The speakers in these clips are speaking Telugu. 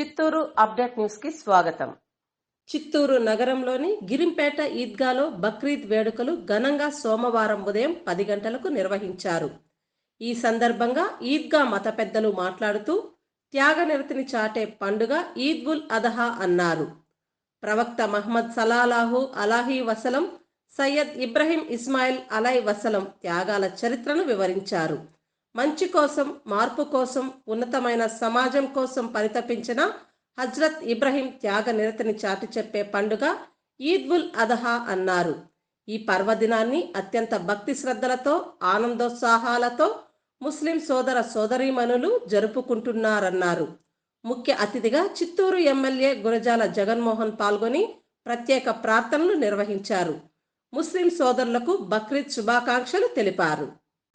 చిత్తూరు అప్డేట్ న్యూస్కి స్వాగతం. చిత్తూరు నగరంలోని గిరింపేట ఈద్గాలో బక్రీద్ వేడుకలు ఘనంగా సోమవారం ఉదయం పది గంటలకు నిర్వహించారు. ఈ సందర్భంగా ఈద్గా మత పెద్దలు మాట్లాడుతూ త్యాగనిరతిని చాటే పండుగ ఈద్ ఉల్ అదహా అన్నారు. ప్రవక్త మహమ్మద్ సలాలాహు అలాహీ వసలం సయ్యద్ ఇబ్రహీం ఇస్మాయిల్ అలై వసలం త్యాగాల చరిత్రను వివరించారు. మంచి కోసం మార్పు కోసం ఉన్నతమైన సమాజం కోసం పరితపించిన హజ్రత్ ఇబ్రహీం త్యాగ నిరతిని చాటి చెప్పే పండుగ ఈద్ ఉల్ అదహా అన్నారు. ఈ పర్వదినాన్ని అత్యంత భక్తి శ్రద్ధలతో ఆనందోత్సాహాలతో ముస్లిం సోదర సోదరీమణులు జరుపుకుంటున్నారన్నారు. ముఖ్య అతిథిగా చిత్తూరు ఎమ్మెల్యే గురజాల జగన్మోహన్ పాల్గొని ప్రత్యేక ప్రార్థనలు నిర్వహించారు. ముస్లిం సోదరులకు బక్రీద్ శుభాకాంక్షలు తెలిపారు.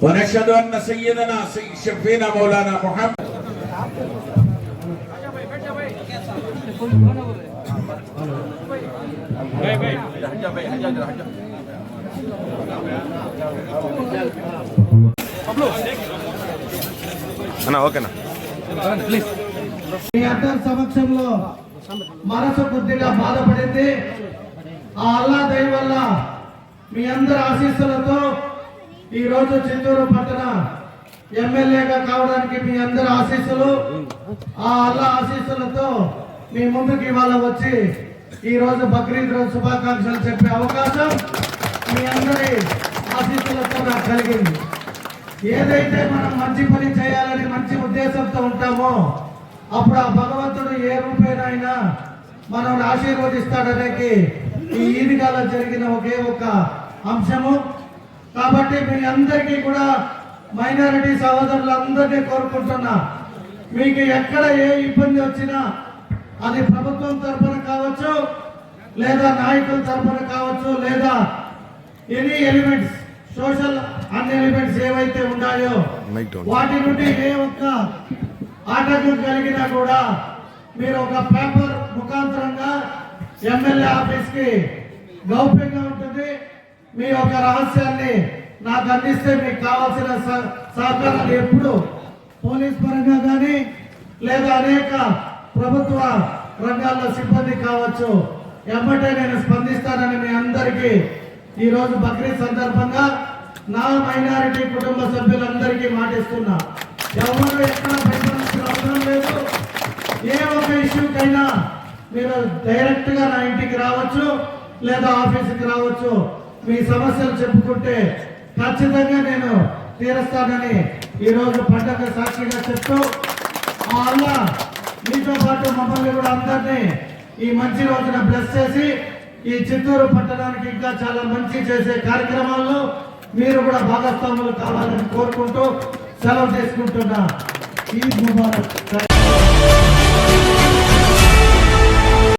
ونشهد أن سيدنا سيد شفينا مولانا محمد అన్న ఓకేనా మీ అందరి సమక్షంలో మనసు కొద్దిగా బాధపడింది ఆ అల్లా దయ వల్ల మీ అందరి ఆశీస్సులతో ఈరోజు చిత్తూరు పట్టణ ఎమ్మెల్యేగా కావడానికి మీ అందరి ఆశీస్సులు ఆ అల్లా ఆశీస్సులతో మీ ముందుకు ఇవాళ వచ్చి ఈరోజు బక్రీద్ రోజు శుభాకాంక్షలు చెప్పే అవకాశం మీ అందరి ఆశీస్సులతో నాకు కలిగింది. ఏదైతే మనం మంచి పని చేయాలని మంచి ఉద్దేశంతో ఉంటామో అప్పుడు ఆ భగవంతుడు ఏ రూపేనైనా మనం ఆశీర్వదిస్తాడనేది ఈ ఈదిగాలో జరిగిన ఒకే ఒక అంశము. కాబట్టి మీ అందరికీ కూడా మైనారిటీ సహోదరులందరినీ కోరుకుంటున్నా. మీకు ఎక్కడ ఏ ఇబ్బంది వచ్చినా అది ప్రభుత్వం తరఫున కావచ్చు లేదా నాయకుల తరఫున కావచ్చు లేదా any elements social un elements ఏవైతే ఉన్నాయో వాటి నుండి ఏ ఒక్క ఆటంకం కలిగినా కూడా మీరు ఒక పేపర్ ముఖాంతరంగా ఎమ్మెల్యే ఆఫీస్కి గౌప్యంగా ఉంటుంది. మీ యొక్క రహస్యాన్ని నాకు అందిస్తే మీకు కావాల్సిన సహ- సహకారాలు ఎప్పుడు పోలీస్ పరంగా కానీ లేదా అనేక ప్రభుత్వ రంగాల్లో సిబ్బంది కావచ్చు. ఎమ్మటే నేను స్పందిస్తానని మీ అందరికీ ఈరోజు బక్రీద్ సందర్భంగా నా మైనారిటీ కుటుంబ సభ్యులందరికీ మాటిస్తున్నా. ఎవరు ఎక్కడ భయపడాల్సిన అవసరం లేదు. ఏ ఒక ఇష్యూకైనా మీరు డైరెక్ట్గా నా ఇంటికి రావచ్చు లేదా ఆఫీస్కి రావచ్చు. మీ సమస్యలు చెప్పుకుంటే ఖచ్చితంగా నేను తీరుస్తానని ఈరోజు పండగ సాక్షిగా చెప్తూ ఆ అల్లా మీతో పాటు మమ్మల్ని కూడా అందరినీ ఈ మంచి రోజున బ్లెస్ చేసి ఈ చిత్తూరు పట్టణానికి ఇంకా చాలా మంచి చేసే కార్యక్రమాల్లో మీరు కూడా భాగస్వాములు కావాలని కోరుకుంటూ సెలవు తీసుకుంటున్నా. ఈ ముబారక్.